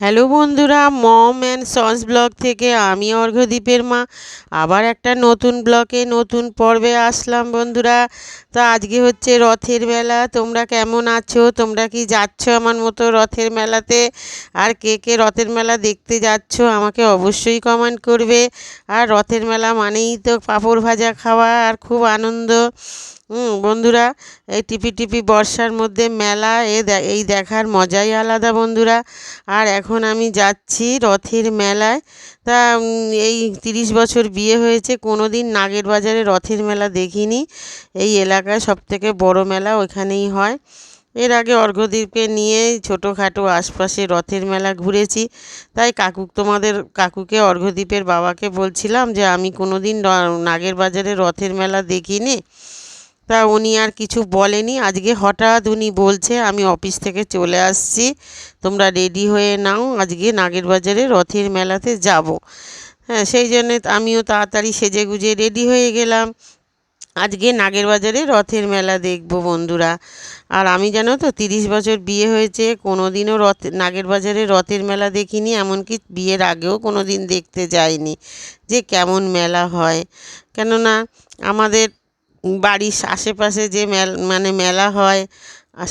Hello বন্ধুরা, মম and sons blog থেকে আমি অর্ঘ্যদ্বীপের মা। আবার একটা নতুন ব্লকে নতুন পর্বে আসলাম বন্ধুরা। তা আজকে হচ্ছে রথের মেলা, তোমরা কেমন আছো? তোমরা কি যাচ্ছ আমার মতো রথের মেলাতে? আর কে কে রথের মেলা দেখতে যাচ্ছ আমাকে অবশ্যই কমেন্ট করবে। আর রথের মেলা মানেই তো পাঁপড় ভাজা খাওয়া আর খুব আনন্দ। হুম, বন্ধুরা, এই টিপি টিপি বর্ষার মধ্যে মেলা, এ এই দেখার মজাই আলাদা, বন্ধুরা। আর এখন আমি যাচ্ছি রথের মেলায়। তা এই তিরিশ বছর বিয়ে হয়েছে কোনো দিন নাগের বাজারে রথের মেলা দেখিনি। এই এলাকায় সবথেকে বড় মেলা ওইখানেই হয়। এর আগে অর্ঘ্যদ্বীপকে নিয়ে ছোটোখাটো আশপাশে রথের মেলা ঘুরেছি। তাই কাকু তোমাদের, কাকুকে, অর্ঘ্যদ্বীপের বাবাকে বলছিলাম যে, আমি কোনো দিন নাগের বাজারে রথের মেলা দেখিনি। তা উনি আর কিছু বলেনি। আজকে হঠাৎ উনি বলছে, আমি অফিস থেকে চলে আসছি, তোমরা রেডি হয়ে নাও, আজকে নাগের বাজারে রথের মেলাতে যাব। হ্যাঁ সেই জন্যে আমিও তাড়াতাড়ি সেজে গুজে রেডি হয়ে গেলাম। আজকে নাগের বাজারে রথের মেলা দেখব বন্ধুরা। আর আমি জানো তো, তিরিশ বছর বিয়ে হয়েছে কোনো দিনও রথ নাগের বাজারে রথের মেলা দেখিনি, এমনকি বিয়ের আগেও কোনো দিন দেখতে যাইনি যে কেমন মেলা হয়। কেননা আমাদের বাড়ির আশেপাশে যে মেল মানে মেলা হয়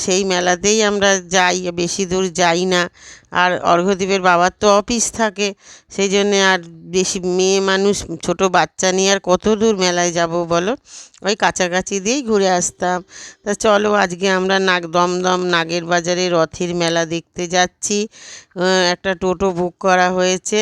সেই মেলাতেই আমরা যাই, বেশি দূর যাই না। আর অর্ঘ্যদ্বীপের বাবার তো অফিস থাকে সেই জন্যে আর বেশি মেয়ে মানুষ, ছোট বাচ্চা নিয়ে আর কত দূর মেলায় যাব বলো? ওই কাছাকাছি দিয়েই ঘুরে আসতাম। তা চলো, আজকে আমরা নাগ, দমদম নাগের বাজারে রথের মেলা দেখতে যাচ্ছি। একটা টোটো বুক করা হয়েছে।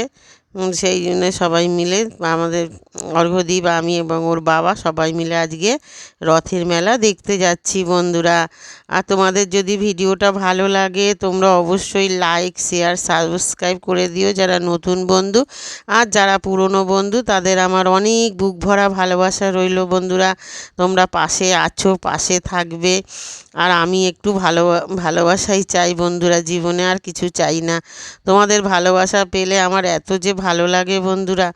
সেই জন্যে সবাই মিলে আমাদের অর্ঘ্য দিই বা আমি এবং ওর বাবা সবাই মিলে আজকে রথের মেলা দেখতে যাচ্ছি বন্ধুরা। আর তোমাদের যদি ভিডিওটা ভালো লাগে, তোমরা অবশ্যই লাইক শেয়ার সাবস্ক্রাইব করে দিও যারা নতুন বন্ধু। আর যারা পুরনো বন্ধু, তাদের আমার অনেক বুক ভরা ভালোবাসা রইল বন্ধুরা। তোমরা পাশে আছো, পাশে থাকবে। আর আমি একটু ভালো, ভালোবাসাই চাই বন্ধুরা, জীবনে আর কিছু চাই না। তোমাদের ভালোবাসা পেলে আমার এত যে ভালো লাগে বন্ধুরা।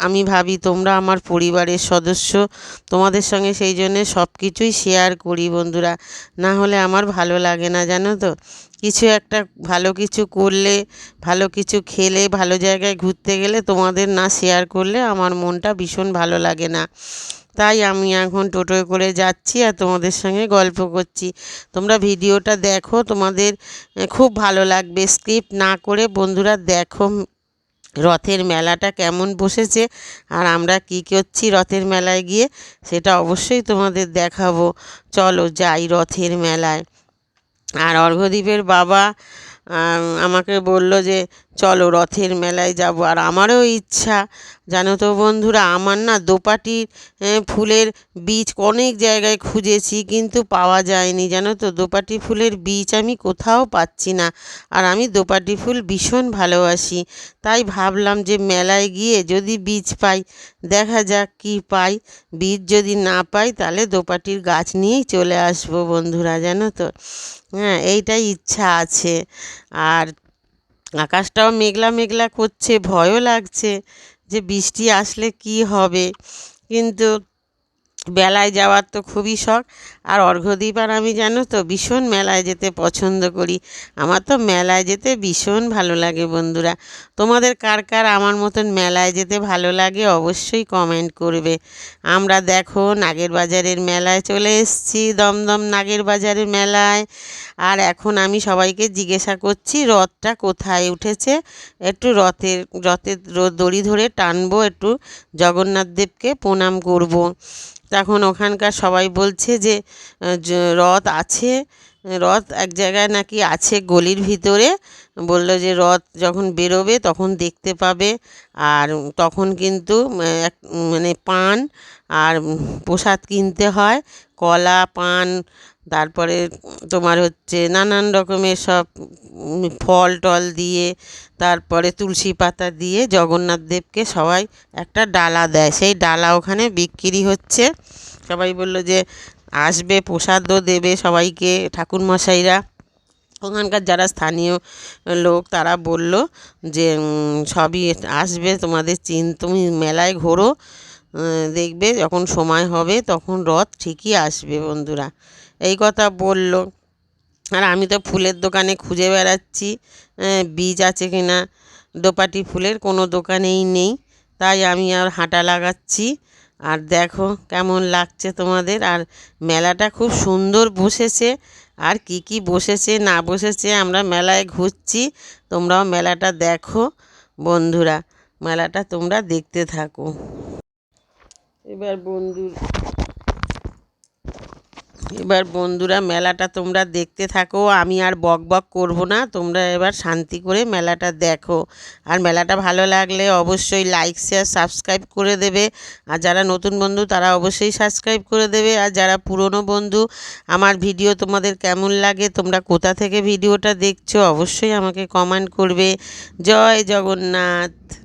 আমি ভাবি তোমরা আমার পরিবারের সদস্য। তোমাদের সঙ্গে সেই জন্যে সব কিছুই শেয়ার করি বন্ধুরা। না হলে আমার ভালো লাগে না, জানো তো? কিছু একটা ভালো কিছু করলে, ভালো কিছু খেলে, ভালো জায়গায় ঘুরতে গেলে তোমাদের না শেয়ার করলে আমার মনটা ভীষণ ভালো লাগে না। তাই আমি এখন টোটোয় করে যাচ্ছি আর তোমাদের সঙ্গে গল্প করছি। তোমরা ভিডিওটা দেখো, তোমাদের খুব ভালো লাগবে। স্কিপ না করে বন্ধুরা দেখো রথের মেলাটা কেমন বসেছে আর আমরা কি করছি রথের মেলায় গিয়ে সেটা অবশ্যই তোমাদের দেখাবো। চলো যাই রথের মেলায়। আর অর্ঘদ্বীপের বাবা আমাকে বলল যে চলো রথের মেলায় যাব। আর আমারও ইচ্ছা, জানো তো বন্ধুরা, আমার না দোপাটির ফুলের বীজ অনেক জায়গায় খুঁজেছি, কিন্তু পাওয়া যায়নি। জানো তো, দোপাটি ফুলের বীজ আমি কোথাও পাচ্ছি না। আর আমি দোপাটি ফুল ভীষণ ভালোবাসি। তাই ভাবলাম যে মেলায় গিয়ে যদি বীজ পাই, দেখা যাক কি পাই। বীজ যদি না পাই, তাহলে দোপাটির গাছ নিয়েই চলে আসব বন্ধুরা, জানো তো। হ্যাঁ এইটাই ইচ্ছা আছে। আর আকাশটাও মেঘলা মেঘলা করছে ভয়ও লাগছে যে বৃষ্টি আসলে কি হবে। কিন্তু বেলায় যাওয়ার তো খুবই শখ। আর অর্ঘ্যদ্বীপ আর আমি জানো তো ভীষণ মেলায় যেতে পছন্দ করি। আমার তো মেলায় যেতে ভীষণ ভালো লাগে বন্ধুরা। তোমাদের কার কার আমার মতন মেলায় যেতে ভালো লাগে অবশ্যই কমেন্ট করবে। আমরা দেখো নাগের বাজারের মেলায় চলে এসেছি, দমদম নাগের বাজারের মেলায়। আর এখন আমি সবাইকে জিজ্ঞাসা করছি, রথটা কোথায় উঠেছে? একটু রথের রথের দড়ি ধরে টানবো, একটু জগন্নাথ দেবকে প্রণাম করব। তখন ওখানকার সবাই বলছে যে রথ আছে। রথ এক জায়গায় নাকি আছে গলির ভিতরে। বলল যে রথ যখন বেরোবে তখন দেখতে পাবে। আর তখন কিন্তু এক মানে পান আর প্রসাদ কিনতে হয়। কলা, পান তারপরে তোমার হচ্ছে নানান রকমের সব ফল টল দিয়ে, তারপরে তুলসী পাতা দিয়ে জগন্নাথ দেবকে সবাই একটা ডালা দেয়। সেই ডালা ওখানে বিক্রি হচ্ছে। সবাই বলল যে, আসবে, প্রসাদও দেবে সবাইকে, ঠাকুরমশাইরা। ওখানকার যারা স্থানীয় লোক, তারা বলল যে সবই আসবে, তোমাদের চিন, তুমি মেলায় ঘোরো দেখবে, যখন সময় হবে, তখন রথ ঠিকই আসবে বন্ধুরা। এই কথা বলল। আর আমি তো ফুলের দোকানে খুঁজে বেড়াচ্ছি। বীজ আছে কি না দোপাটি ফুলের কোনো দোকানেই নেই। তাই আমি আর হাঁটা লাগাচ্ছি। আর দেখো কেমন লাগছে তোমাদের। আর মেলাটা খুব সুন্দর বসেছে। আর কি কি বসেছে, না বসেছে আমরা মেলায় ঘুরছি। তোমরাও মেলাটা দেখো বন্ধুরা। মেলাটা তোমরা দেখতে থাকো। এবার বন্ধু এবার বন্ধুরা মেলাটা তোমরা দেখতে থাকো, আমি আর বক বক করব না, তোমরা এবার শান্তি করে মেলাটা দেখো। আর মেলাটা ভালো লাগলে অবশ্যই লাইক শেয়ার সাবস্ক্রাইব করে দেবে। আর যারা নতুন বন্ধু, তারা অবশ্যই সাবস্ক্রাইব করে দেবে। আর যারা পুরনো বন্ধু, আমার ভিডিও তোমাদের কেমন লাগে, তোমরা কোথা থেকে ভিডিওটা দেখছ, অবশ্যই আমাকে কমেন্ট করবে। জয় জগন্নাথ।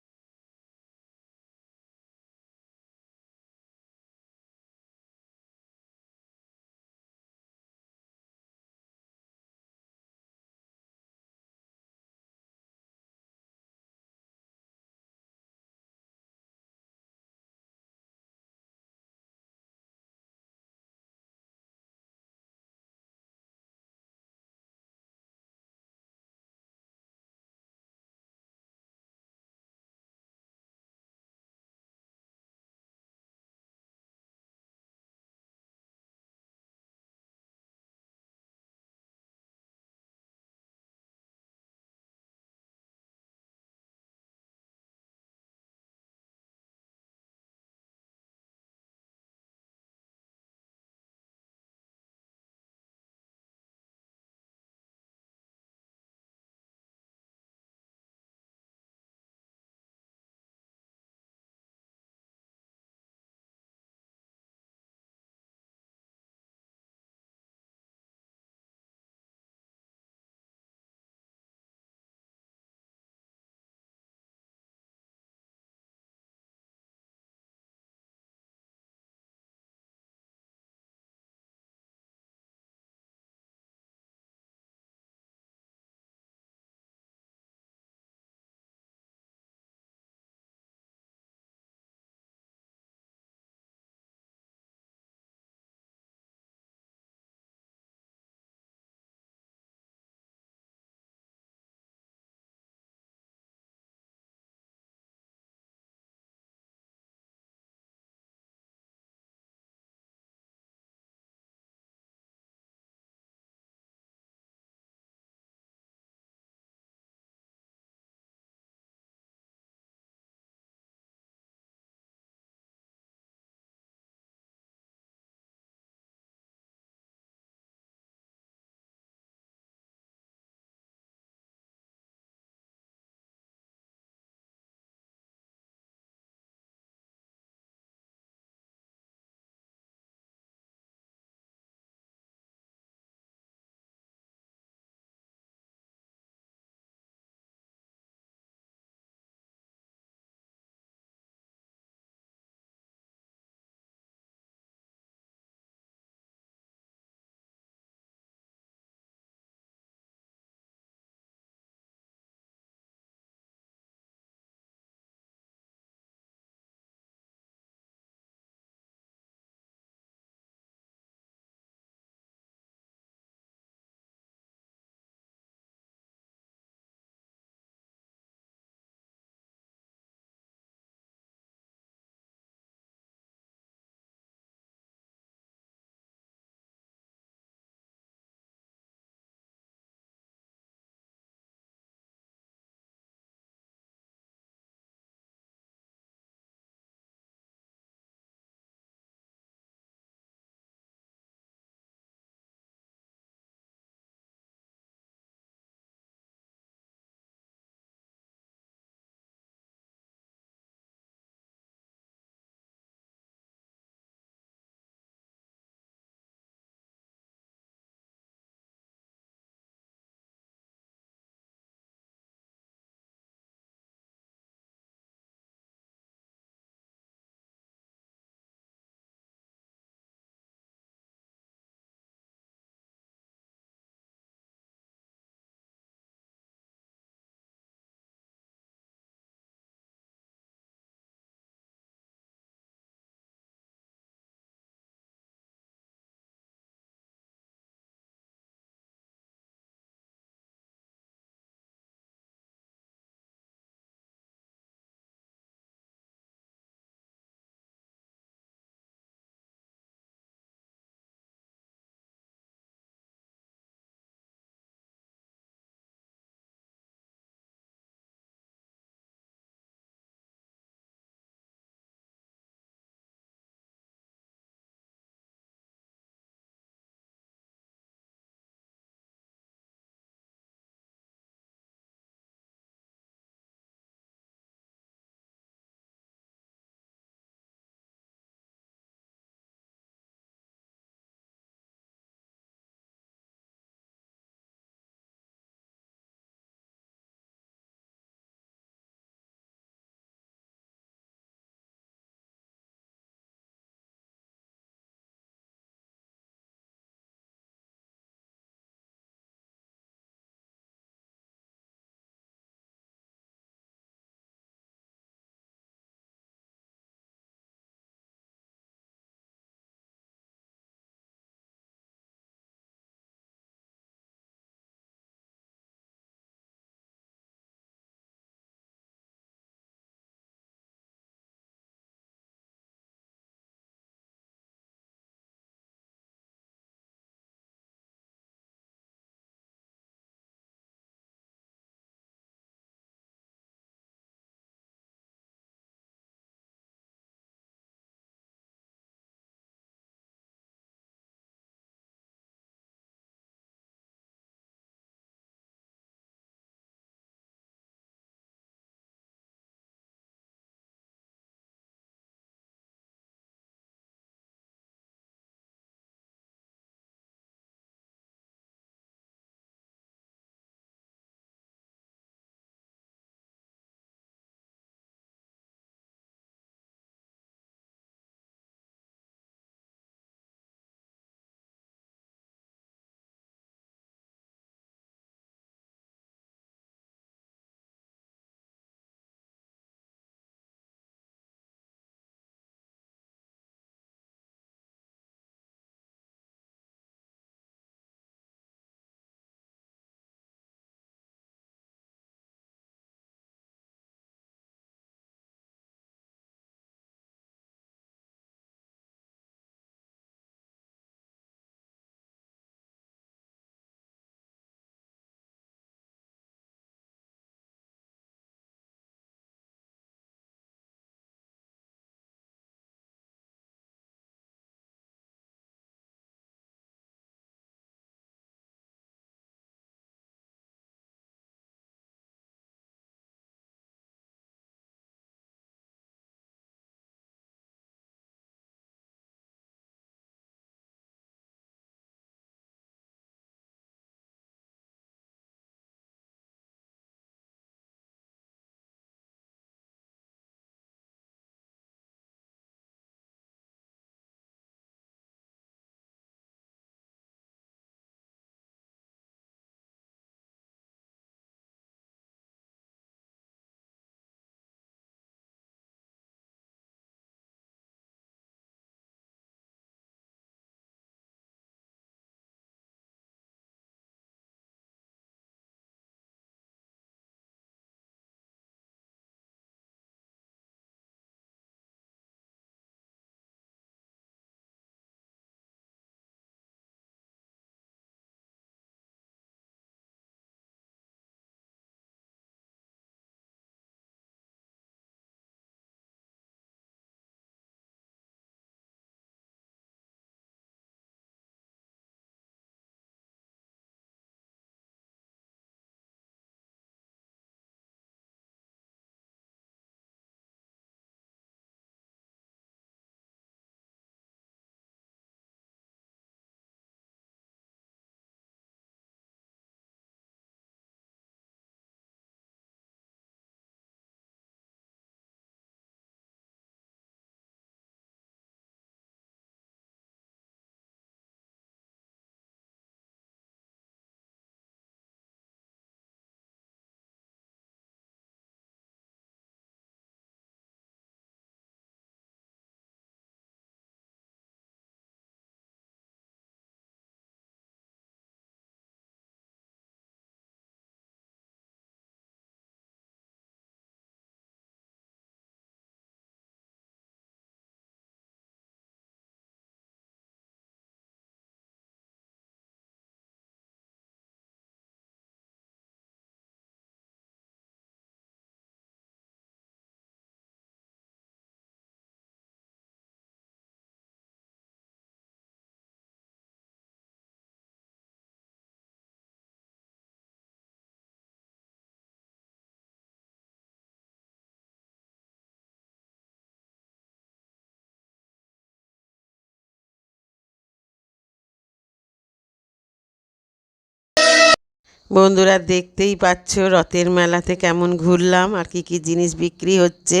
বন্ধুরা দেখতেই পাচ্ছ রথের মেলাতে কেমন ঘুরলাম আর কি কি জিনিস বিক্রি হচ্ছে।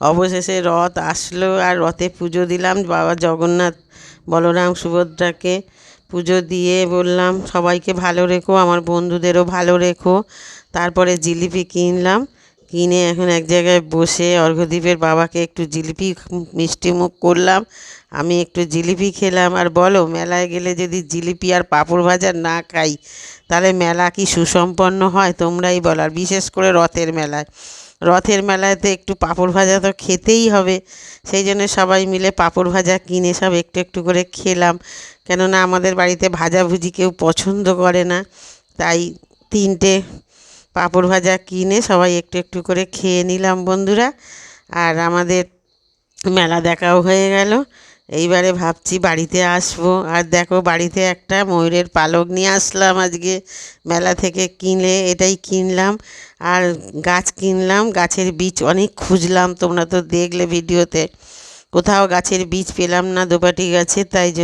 অবশেষে রথ আসলো আর রথে পুজো দিলাম। বাবা জগন্নাথ বলরাম সুভদ্রাকে পুজো দিয়ে বললাম, সবাইকে ভালো রেখো, আমার বন্ধুদেরও ভালো রেখো। তারপরে জিলিপি কিনলাম। কিনে এখন এক জায়গায় বসে অর্ঘ্যদ্বীপের বাবাকে একটু জিলিপি মিষ্টি মুখ করলাম। আমি একটু জিলিপি খেলাম। আর বলো, মেলায় গেলে যদি জিলিপি আর পাঁপড় ভাজা না খাই, তাহলে মেলা কি সুসম্পন্ন হয়? তোমরাই বলো। আর বিশেষ করে রথের মেলায়। রথের মেলাতে একটু পাঁপড় ভাজা তো খেতেই হবে। সেই জন্য সবাই মিলে পাঁপড় ভাজা কিনে সব একটু একটু করে খেলাম। কেননা আমাদের বাড়িতে ভাজাভুজি কেউ পছন্দ করে না। তাই তিনটে পাঁপড় ভাজা কিনে সবাই একটু একটু করে খেয়ে নিলাম বন্ধুরা। আর আমাদের মেলা দেখাও হয়ে গেল। এইবারে ভাবছি বাড়িতে আসব। আর দেখো বাড়িতে একটা ময়ূরের পালক নিয়ে আসলাম আজকে মেলা থেকে কিনলে এটাই কিনলাম। আর গাছ কিনলাম, গাছের বীজ অনেক খুঁজলাম, তোমরা তো দেখলে ভিডিওতে। কোথাও গাছের বীজ পেলাম না দোপাটি গাছে, তাই জন্য